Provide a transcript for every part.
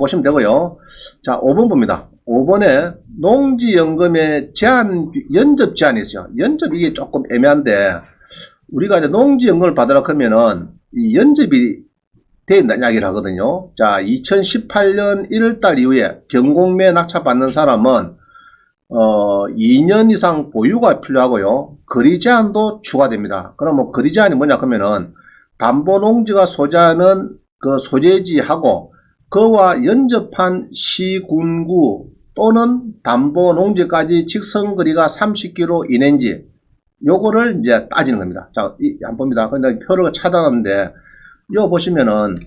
보시면 되고요. 자, 5번 봅니다. 5번에 농지연금의 제한, 연접 제한이 있어요. 연접 이게 조금 애매한데, 우리가 이제 농지연금을 받으라 하면은, 이 연접이 돼 있는 이야기를 하거든요. 자, 2018년 1월달 이후에 경공매 낙찰받는 사람은, 어, 2년 이상 보유가 필요하고요. 거리 제한도 추가됩니다. 그러면 거리 제한이 뭐냐 하면은, 담보 농지가 소재하는 그 소재지하고 그와 연접한 시군구 또는 담보 농지까지 직선 거리가 30km 이내인지 요거를 이제 따지는 겁니다. 자, 이, 안 봅니다. 근데 표를 찾아놨는데 요 보시면은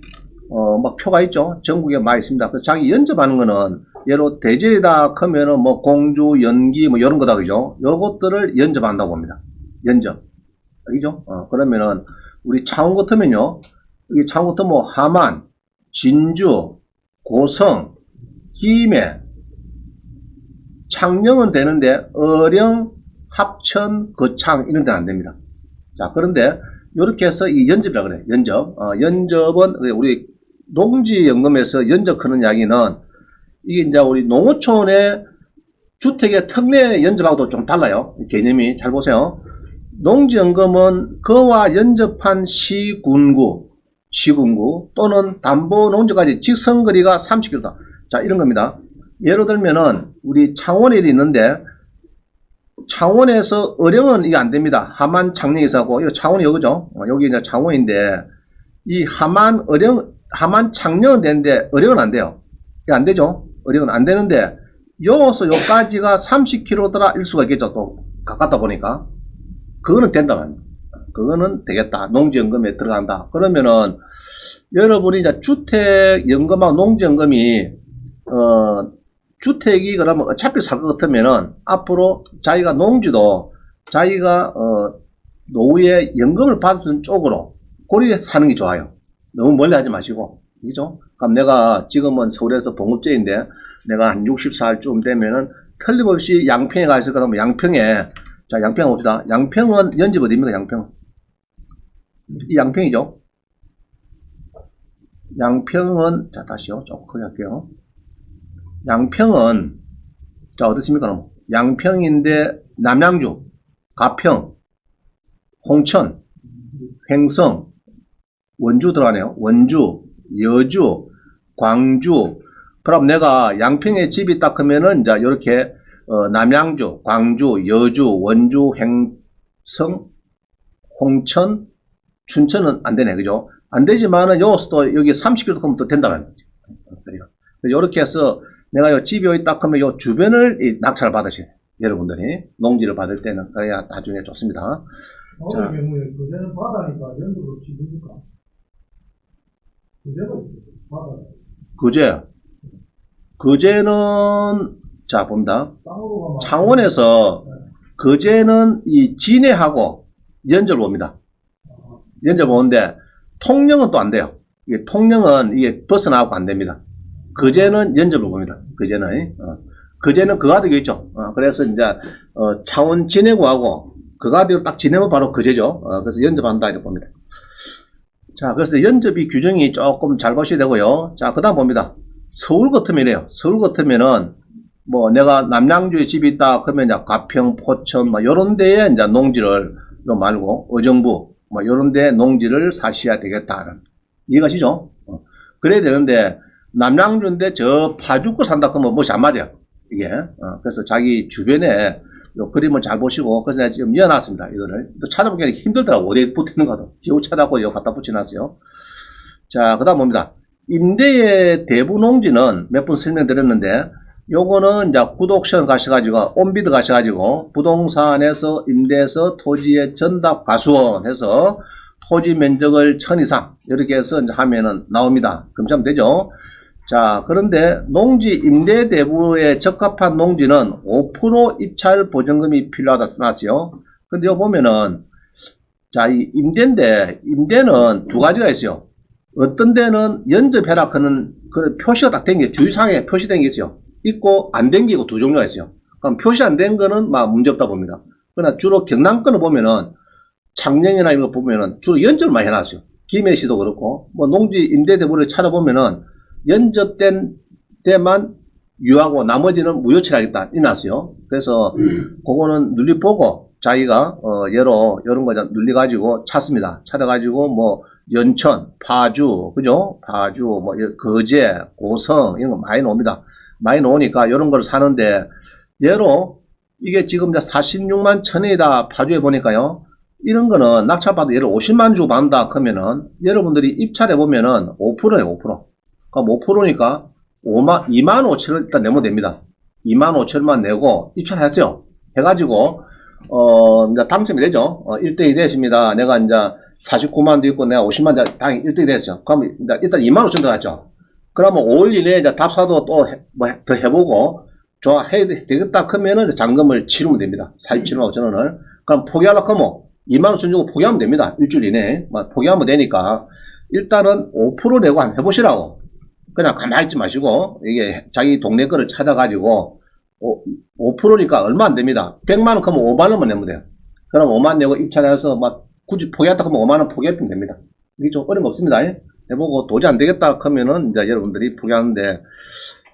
어, 막 표가 있죠. 전국에 많이 있습니다. 그래서 자기 연접하는 거는 예로 대제에다 크면은 뭐 공주, 연기 뭐 이런 거다 그죠? 요것들을 연접한다고 봅니다. 연접. 알죠? 어, 그러면은 우리 창원 같으면요. 여기 창원 같으면 뭐 하만, 진주, 고성, 김해, 창녕은 되는데 어령, 합천, 거창 이런 데는 안 됩니다. 자 그런데 이렇게 해서 이 연접이라 그래 연접. 어, 연접은 우리 농지연금에서 연접하는 이야기는 이게 이제 우리 농어촌의 주택의 특례 연접하고도 좀 달라요. 개념이 잘 보세요. 농지연금은 그와 연접한 시군구, 시군구 또는 담보 농지까지 직선 거리가 30km다. 자, 이런 겁니다. 예를 들면은 우리 창원에 있는데 창원에서 어령은 이게 안 됩니다. 하만 창녕에서 하고 이 창원이 여기죠. 어, 여기 이제 창원인데 이 하만 어령 하만 창녕은 되는데 어령은 안 돼요. 이게 안 되죠. 어령은 안 되는데 여기서 여기까지가 30km더라 일 수가 있겠죠. 또 가깝다 보니까 그거는 된다 말입니다. 그거는 되겠다. 농지연금에 들어간다. 그러면은 여러분이 이제 주택연금하고 농지연금이 어 주택이 그러면 어차피 살 것 같으면은 앞으로 자기가 농지도 자기가 어 노후에 연금을 받는 쪽으로 고리 사는 게 좋아요. 너무 멀리 하지 마시고 그죠? 그럼 내가 지금은 서울에서 봉급제인데 내가 한 60살쯤 되면은 틀림없이 양평에 가 있을 거면 양평에 자, 양평 봅시다. 양평은 연집 어디입니까, 양평? 이 양평이죠? 양평은, 자, 다시요. 조금 크게 할게요. 양평은, 자, 어떻습니까, 그럼? 양평인데, 남양주, 가평, 홍천, 횡성, 원주 들어가네요. 원주, 여주, 광주. 그럼 내가 양평에 집이 딱 하면은, 이제, 이렇게, 어, 남양주, 광주, 여주, 원주, 횡성, 홍천, 춘천은 안 되네, 그죠? 안 되지만은 여기서도 여기 30km 가면 또 된다는 거죠. 이렇게 해서 내가 요 집이 여기 딱 하면 요 주변을 이 낙찰을 받으시요 여러분들이 농지를 받을 때는 그래야 나중에 좋습니다. 자. 어느 경우에 그제는 바다니까 연도로 바다 그제, 그제는 자 봅니다. 창원에서 그제는 이 진해하고 연절 봅니다. 연절 보는데 통영은 또 안 돼요. 이게 통영은 이게 벗어나고 안 됩니다. 그제는 연절로 봅니다. 그제는 어. 그제는 그가득이 있죠. 어, 그래서 이제 어, 창원 진해구하고 그가득 딱 지내면 바로 그제죠. 어, 그래서 연접한다 이렇게 봅니다. 자, 그래서 연접이 규정이 조금 잘 보셔야 되고요. 자, 그다음 봅니다. 서울 같으면이에요. 서울 같으면은 뭐 내가 남양주에 집이 있다 그러면 이제 가평, 포천 뭐 이런 데에 이제 농지를 요 말고 의정부 뭐 이런 데 농지를 사셔야 되겠다. 이해가시죠? 어. 그래야 되는데 남양주인데 저 파주고 산다 그러면 뭐안 맞아요. 이게 어, 그래서 자기 주변에 요 그림을 잘 보시고 그래서 내가 지금 이어놨습니다. 이거를 또 찾아보기가 힘들더라고 어디에 붙이는 거도 지우 찾아고 이거 갖다 붙여놨어요. 자 그다음 봅니다. 임대의 대부 농지는 몇 번 설명드렸는데 요거는 이제 구독션 가셔가지고 온비드 가셔가지고 부동산에서 임대해서 토지의 전답 가수원 해서 토지 면적을 천 이상 이렇게 해서 이제 하면은 나옵니다. 검사하면 되죠. 자 그런데 농지 임대 대부에 적합한 농지는 5% 입찰 보증금이 필요하다 써놨어요. 근데 여기 보면은 자 이 임대인데 임대는 두 가지가 있어요. 어떤 데는 연접 해라 하는 그 표시가 딱 된 게 주의사항에 표시된 게 있어요. 있고 안 된 게 있고 두 종류가 있어요. 그럼 표시 안 된 거는 막 문제 없다 봅니다. 그러나 주로 경남권을 보면은 창녕이나 이런 거 보면은 주로 연접을 많이 해놨어요. 김해시도 그렇고 뭐 농지 임대 대부를 찾아보면은 연접된 때만 유하고 나머지는 무효치하겠다 이났어요. 그래서 그거는 눌리 보고 자기가 어 여러 이런 거 눌리 가지고 찾습니다. 찾아가지고 뭐 연천, 파주, 그죠? 파주, 뭐 여- 거제, 고성 이런 거 많이 나옵니다. 많이 나오니까 이런 걸 사는데 예로 이게 지금 이제 46만 천이다 파주에 보니까요. 이런 거는 낙찰받아 예를 50만 주고 받는다 그러면은 여러분들이 입찰해 보면은 5%예요 5%. 그럼 5%니까 5만 2만 5천을 일단 내면 됩니다. 2만 5천만 내고 입찰하세요. 해가지고 어 이제 당첨이 되죠. 어, 1대2 됐습니다. 내가 이제 49만도 있고 내가 50만 당연히 1대2 됐죠. 그럼 일단 2만 5천 들어갔죠. 그러면 5일 이내에 이제 답사도 또뭐더 해보고 좋아해야 되- 되겠다 그러면은 잔금을 치르면 됩니다. 47만 5천 원을. 그럼 포기하려고 하면 2만 5천 주고 포기하면 됩니다. 일주일 이내에. 뭐 포기하면 되니까 일단은 5% 내고 한번 해보시라고. 그냥 가만히 있지 마시고 이게 자기 동네 거를 찾아가지고 5, 5%니까 얼마 안 됩니다. 100만 원 그러면 5만 원만 내면 돼요. 그럼 5만 내고 입찰해서 막 굳이 포기했다 그러면 5만 원 포기하면 됩니다. 이게 좀 어려운 거 없습니다. 해보고 도저히 안 되겠다 그러면은 이제 여러분들이 포기하는데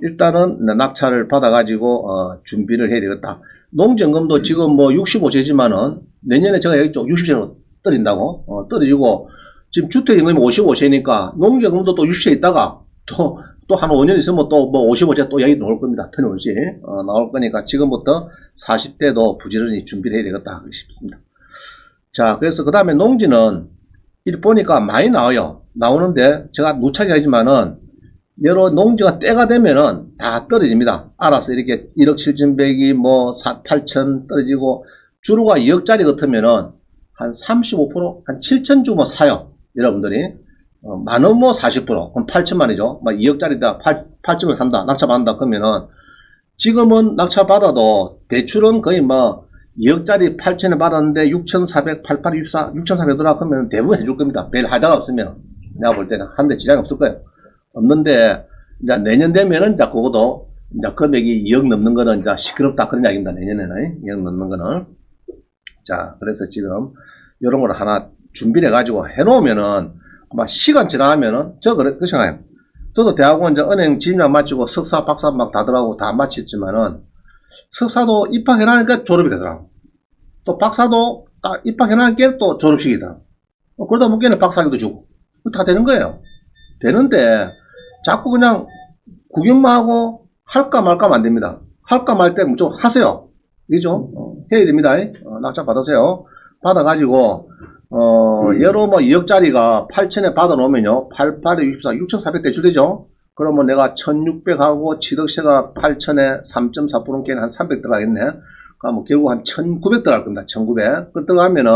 일단은 낙찰을 받아가지고 어, 준비를 해야 되겠다. 농지연금도 지금 뭐 65세지만은 내년에 제가 여기 쪽 60세로 떨어진다고 어, 떨어지고 지금 주택연금이 55세니까 농지연금도 또 60세 있다가 또 또 한 5년 있으면 또 뭐 55세 또 여기 나올 겁니다. 터널지 어, 나올 거니까 지금부터 40대도 부지런히 준비를 해야 되겠다 싶습니다. 자 그래서 그 다음에 농지는 이 보니까 많이 나와요. 나오는데 제가 무차게 하지만은 여러 농지가 때가 되면은 다 떨어집니다. 알아서 이렇게 1억 7천백이 뭐 4, 8천 떨어지고 주로가 2억짜리 같으면은 한 35%, 한 7천 주면 사요. 여러분들이. 어, 만원 뭐 40%, 그럼 8천만이죠. 막 2억짜리다 8, 8천을 산다. 낙찰받는다. 그러면은 지금은 낙찰받아도 대출은 거의 뭐 2억짜리 8천에 받았는데 6,400, 88, 64, 6,400더라 그러면 대부분 해줄 겁니다. 별 하자가 없으면. 내가 볼 때는 하는데 지장이 없을 거예요. 없는데 이제 내년 되면은 이제 그것도 이제 금액이 2억 넘는 거는 이제 시끄럽다 그런 이야기입니다. 내년에는 2억 넘는 거는 자 그래서 지금 이런 걸 하나 준비를 해가지고 해놓으면은 막 시간 지나면은 저 그래 그 생각해요. 저도 대학원 이제 은행 진학 마치고 석사 박사 막 다들하고 다 마쳤지만은 석사도 입학해나니까 졸업이 되더라고. 또 박사도 딱 입학해나니까 또 졸업식이다. 어, 그러다 보기에는 박사기도 주고 다 되는 거예요. 되는데 자꾸 그냥 구경만 하고 할까 말까 안 됩니다. 할까 말 때 좀 하세요. 그죠? 어, 해야 됩니다. 어, 낙찰 받으세요. 받아가지고 어, 예로 뭐 2억짜리가 8천에 받아놓으면요. 8, 8에 64, 6,400 대출되죠? 그러면 내가 1,600하고 7억세가 8천에 3.4%는 걔는 한300 들어가겠네. 그러면 결국 한 1,900 들어갈 겁니다. 1,900. 그 들어가면은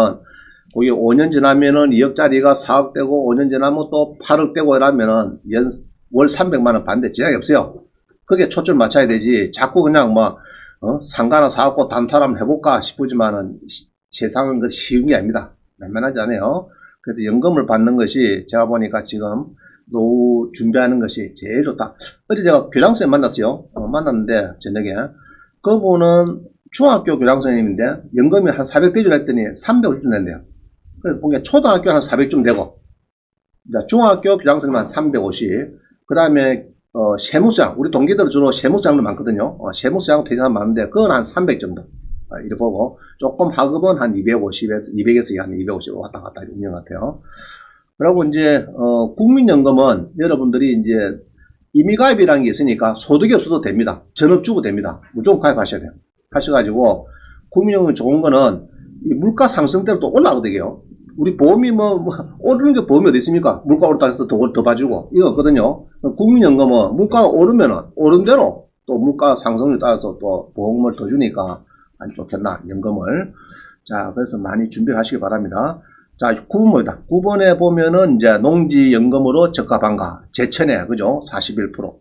거기 5년 지나면은 2억짜리가 4억 되고 5년 지나면 또 8억 되고 이러면은 연, 월 300만 원 반대 지장이 없어요. 그게 초점 맞춰야 되지. 자꾸 그냥 뭐, 어, 상가나 사갖고 단타를 한번 해볼까 싶지만은 시- 세상은 그 쉬운 게 아닙니다. 만만하지 않아요. 그래서 연금을 받는 것이 제가 보니까 지금 노후 준비하는 것이 제일 좋다. 어제 제가 교장선생님 만났어요. 어, 만났는데 저녁에 그분은 중학교 교장 선생님인데 연금이 한 400대 줄 했더니 350좀 된대요. 그래서 보니까 초등학교 한 400좀 되고 중학교 교장 선생님 한 350, 그 다음에 어, 세무상, 우리 동기들 주로 세무상도 많거든요. 어, 세무상 퇴직하면 많은데, 그건 한 300 정도. 아, 이래 보고, 조금 하급은 한 250에서, 200에서 한 250 왔다 갔다 있는 것 같아요. 그리고 이제, 어, 국민연금은 여러분들이 이제, 임의가입이라는 게 있으니까 소득이 없어도 됩니다. 전업 주고 됩니다. 무조건 가입하셔야 돼요. 하셔가지고, 국민연금이 좋은 거는, 이 물가 상승 때로 또 올라가거든요. 우리 보험이 뭐, 뭐 오르는 게 보험이 어디 있습니까? 물가 오르다 해서 더, 더 봐주고, 이거 없거든요. 국민연금은 물가가 오르면은, 오른 대로 또 물가 상승에 따라서 또 보험을 더 주니까 안 좋겠나, 연금을. 자, 그래서 많이 준비를 하시기 바랍니다. 자, 9번이다. 9번에 보면은 이제 농지연금으로 적합한가. 제천에, 그죠? 41%.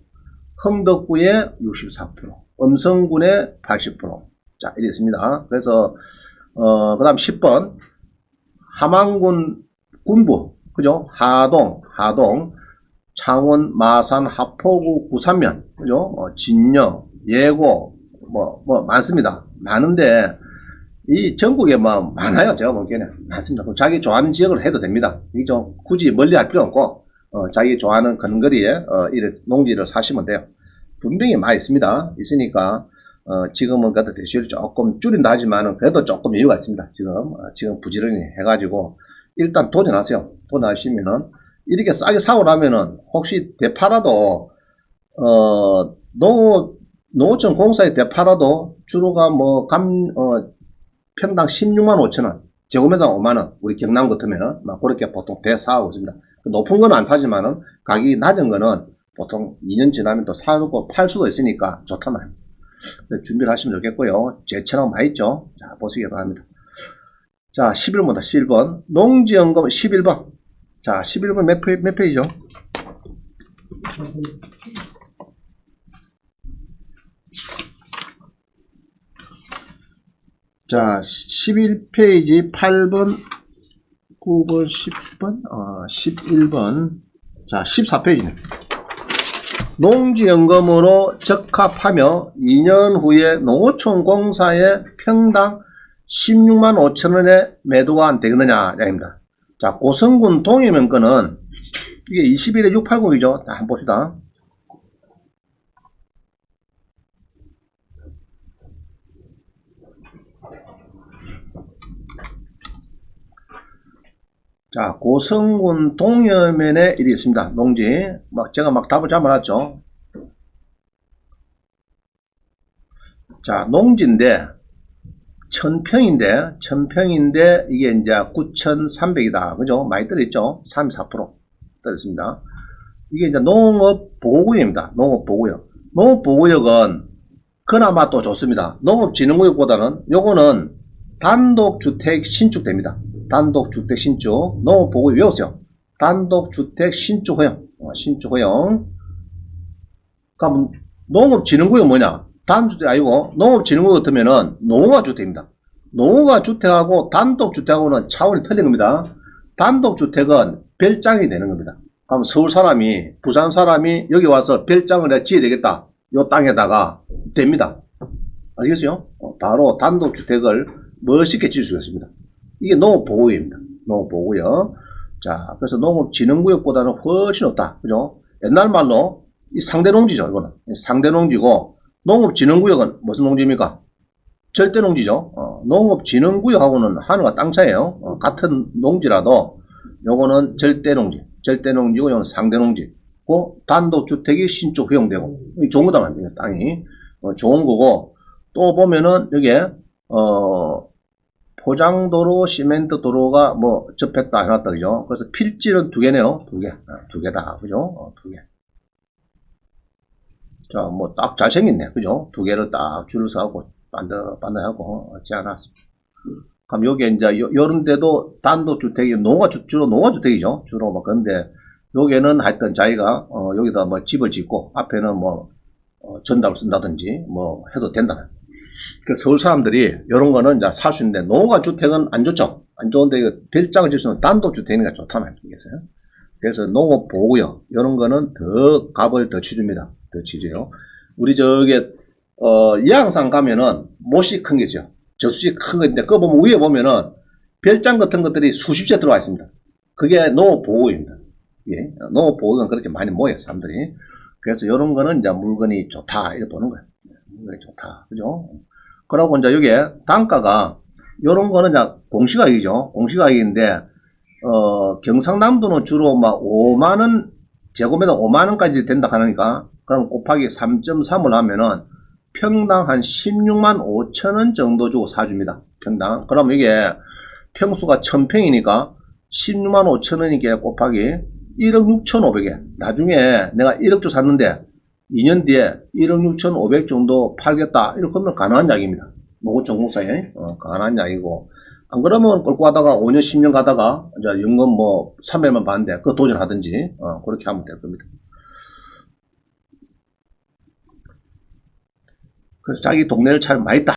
흥덕구에 64%. 음성군에 80%. 자, 이렇게 있습니다. 그래서, 어, 그 다음 10번. 함안군 군부, 그죠? 하동, 하동, 창원, 마산, 하포구, 구산면, 그죠? 어, 진영, 예고, 뭐, 뭐, 많습니다. 많은데, 이 전국에 뭐, 많아요. 제가 보기에는. 많습니다. 그럼 자기 좋아하는 지역을 해도 됩니다. 좀 굳이 멀리 할 필요 없고, 어, 자기 좋아하는 근거리에 어, 이래 농지를 사시면 돼요. 분명히 많이 있습니다. 있으니까 어, 지금은 그래도 대출을 조금 줄인다 하지만은 그래도 조금 이유가 있습니다. 지금 어, 지금 부지런히 해가지고 일단 도전하세요. 도전하시면은 이렇게 싸게 사고 나면은 혹시 대파라도 어농 농어촌 공사에 대파라도 주로가 뭐감 어, 평당 16만 5천 원, 제곱미터 5만 원. 우리 경남 같으면은 막 그렇게 보통 대사하고 있습니다. 그 높은 건 안 사지만은 가격이 낮은 거는 보통 2년 지나면 또 사고 팔 수도 있으니까. 그래서 준비를 하시면 좋겠고요. 제처럼 많이 있죠. 자, 보시기 바랍니다. 자, 11번다, 11번. 농지연금 11번. 자, 11번 몇, 페, 몇 페이지죠? 자, 11페이지 8번, 9번, 10번, 어, 11번. 자, 14페이지네. 농지연금으로 적합하며 2년 후에 농어촌 공사에 평당 16만 5천 원에 매도가 안 되겠느냐, 입니다. 자, 고성군 동해면 거는 이게 21에 680이죠. 자, 한번 봅시다. 자, 고성군 동해면에 일이 있습니다. 농지. 막, 제가 막 답을 잡아놨죠. 자, 농지인데, 천평인데, 천평인데, 이게 이제 9,300이다. 그죠? 많이 떨어졌죠? 34% 떨어졌습니다. 이게 이제 농업보호구역입니다. 농업보호구역. 농업보호구역은 그나마 또 좋습니다. 농업진흥구역보다는 요거는 단독주택 신축됩니다. 단독주택 신축. 농업보호구역 외우세요. 단독주택 신축 허용. 어, 신축 허용. 그럼 농업진흥구역 뭐냐? 단주택 아니고 농업진흥구역 같으면은 농어주택입니다. 농어주택하고 단독주택하고는 차원이 틀린 겁니다. 단독주택은 별장이 되는 겁니다. 그럼 서울 사람이 부산 사람이 여기 와서 별장을 지어야 되겠다. 요 땅에다가 됩니다. 아시겠어요? 어, 바로 단독주택을 멋있게 지을 수가 있습니다. 이게 농업보호구역입니다. 농업보호구역. 자, 그래서 농업진흥구역보다는 훨씬 높다. 그죠? 옛날 말로 이 상대농지죠, 이거는. 상대농지고, 농업진흥구역은 무슨 농지입니까? 절대농지죠. 어, 농업진흥구역하고는 하늘과 땅 차이에요. 어, 같은 농지라도 요거는 절대농지, 절대농지고 요거는 상대농지. 고 단독주택이 신축 허용되고 좋은 거다 말이에요. 땅이 어, 좋은 거고 또 보면은 여기에 어 포장도로 시멘트 도로가 뭐 접했다 해놨다 그죠? 그래서 필지는 두 개네요. 두 개, 아, 두 개다 그죠? 어, 두 개. 자, 뭐 딱 잘생겼네. 그죠? 두 개를 딱 줄을 서고 반대, 반대하고 지어놨습니다. 그럼 여기 이제 요, 요런 데도 단독 주택이 농가 주, 주로 농가 주택이죠. 주로 막 근데 여기는 하여튼 자기가 어, 여기다 뭐 집을 짓고 앞에는 뭐 어, 전답을 쓴다든지 뭐 해도 된다. 그 서울 사람들이 이런 거는 이제 살수 있는데 농가 주택은 안 좋죠. 안 좋은데 이거 별장을 질수 있는 단독 주택이니까 좋다 말이겠어요. 그래서 농업 보고요. 이런 거는 더 값을 더 치줍니다. 더 치줘요. 우리 저기 어 이항산 가면은 못이 큰 게죠. 저수지 큰 건데 그거 보면 위에 보면은 별장 같은 것들이 수십 채 들어와 있습니다. 그게 농업 보호입니다. 예, 농업 보호는 그렇게 많이 모여요 사람들이. 그래서 이런 거는 이제 물건이 좋다 이렇게 보는 거예요. 물건이 좋다, 그죠? 그러고 이제 여기에 단가가 이런 거는 이제 공시가격이죠. 공시가격인데 어, 경상남도는 주로 막 5만 원 제곱미터 5만 원까지 된다 하니까 그럼 곱하기 3.3을 하면은 평당 한 16만 5천 원 정도 주고 사줍니다. 평당. 그럼 이게 평수가 1000평이니까 16만 5천 원이게 곱하기 1억 6천5백에 나중에 내가 1억 주 샀는데 2년 뒤에 1억 6천 5백 정도 팔겠다. 이렇게 하면 가능한 이야기입니다. 노구청 공사에 어, 가능한 이야기고 안 그러면 끌고 가다가 5년 10년 가다가 이제 연금 뭐 300만 받는데 그거 도전하든지 어, 그렇게 하면 될 겁니다. 그래서 자기 동네를 잘 많이 따